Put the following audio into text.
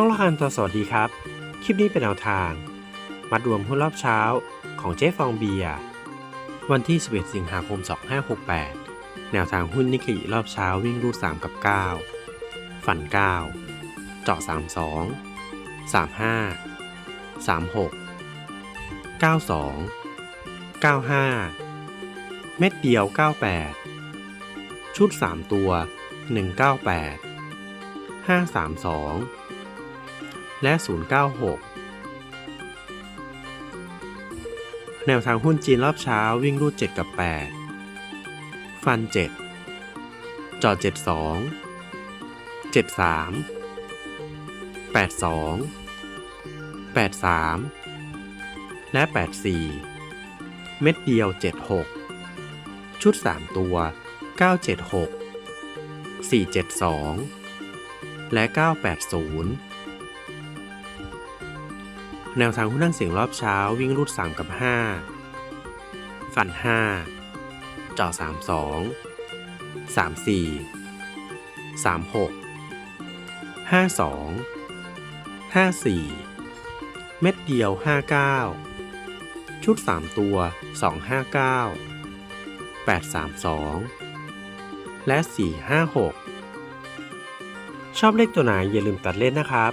ช่องละคันตัวสวัสดีครับ คลิปนี้เป็นแนวทาง มัดรวมหุ้นรอบเช้าของเจ๊ฟองเบียร์วันที่ 11 สิงหาคม 2568 แนวทางหุ้นนิกเกิรอบเช้าวิ่งรูด 3 กับ 9 ฝัน 9 เจาะ 32 35 36 92 95 เม็ดเดียว 98 ชุด 3 ตัว 198 532 และ 096 แนวทางหุ้นจีนรอบเช้าวิ่งรูด 7 กับ 8 ฟัน 7 จอด 72 73 82 83 และ 84 เม็ดเดียว 76 ชุด 3 ตัว 976 472 และ 980 แนวทางหุ้นนั่งเสียงรอบเช้าวิ่งรูด 3 กับ 5 ฟัน5จ่อ32 34 36 52 54 เม็ดเดียว 59 ชุด 3 ตัว 259 832 และ 456 ชอบเลขตัวไหนอย่าลืมตัดเล่นนะครับ